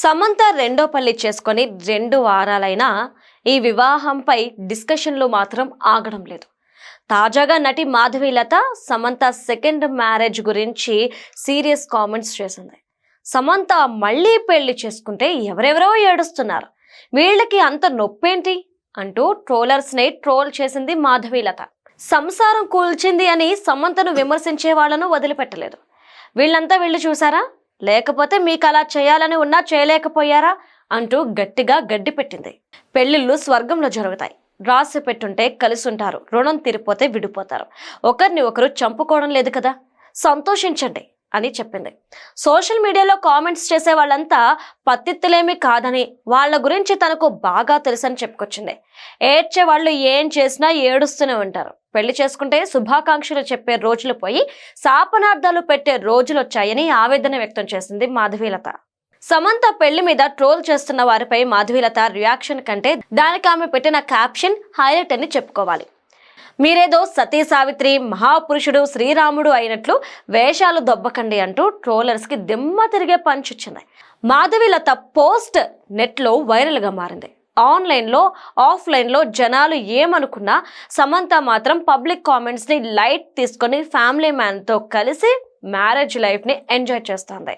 సమంత రెండో పల్లి చేసుకొని రెండు వారాలైనా ఈ వివాహంపై డిస్కషన్లు మాత్రం ఆగడం లేదు. తాజాగా నటి మాధవీలత సమంత సెకండ్ మ్యారేజ్ గురించి సీరియస్ కామెంట్స్ చేసింది. సమంత మళ్ళీ పెళ్ళి చేసుకుంటే ఎవరెవరో ఏడుస్తున్నారు. వీళ్ళకి అంత నొప్పేంటి? అంటూ ట్రోలర్స్ని ట్రోల్ చేసింది మాధవీలత సంసారం కూల్చింది అని సమంతను విమర్శించే వాళ్ళను వదిలిపెట్టలేదు. వీళ్ళంతా వెళ్ళి చూసారా? లేకపోతే మీకు అలా చేయాలని ఉన్నా చేయలేకపోయారా అంటూ గట్టిగా గడ్డి పెట్టింది. పెళ్ళిళ్ళు స్వర్గంలో జరుగుతాయి. రాసి పెట్టుంటే కలిసి ఉంటారు రుణం తీరిపోతే విడిపోతారు. ఒకరిని ఒకరు చంపుకోవడం లేదు కదా? సంతోషించండి. అని చెప్పింది. సోషల్ మీడియాలో కామెంట్స్ చేసే వాళ్ళంతా పత్తిత్తులేమి కాదని వాళ్ళ గురించి తనకు బాగా తెలుసని చెప్పుకొచ్చింది. ఏడ్చే వాళ్ళు ఏం చేసినా ఏడుస్తూనే ఉంటారు. పెళ్ళి చేసుకుంటే శుభాకాంక్షలు చెప్పే రోజులు పోయి శాపనార్థాలు పెట్టే రోజులు వచ్చాయని ఆవేదన వ్యక్తం చేసింది మాధవీలత. సమంత పెళ్ళి మీద ట్రోల్ చేస్తున్న వారిపై మాధవీలత రియాక్షన్ కంటే దానికి ఆమె పెట్టిన క్యాప్షన్ హైలైట్ అని చెప్పుకోవాలి. మీరేదో సతీ సావిత్రి మహాపురుషుడు శ్రీరాముడు అయినట్లు వేషాలు దొబ్బకండి అంటూ ట్రోలర్స్కి దిమ్మ తిరిగే పంచొచ్చింది మాధవిలత పోస్ట్ నెట్లో వైరల్గా మారింది. ఆన్లైన్లో ఆఫ్లైన్లో జనాలు ఏమనుకున్నా సమంత మాత్రం పబ్లిక్ కామెంట్స్ని లైట్ తీసుకొని ఫ్యామిలీ మ్యాన్తో కలిసి మ్యారేజ్ లైఫ్ని ఎంజాయ్ చేస్తుంది.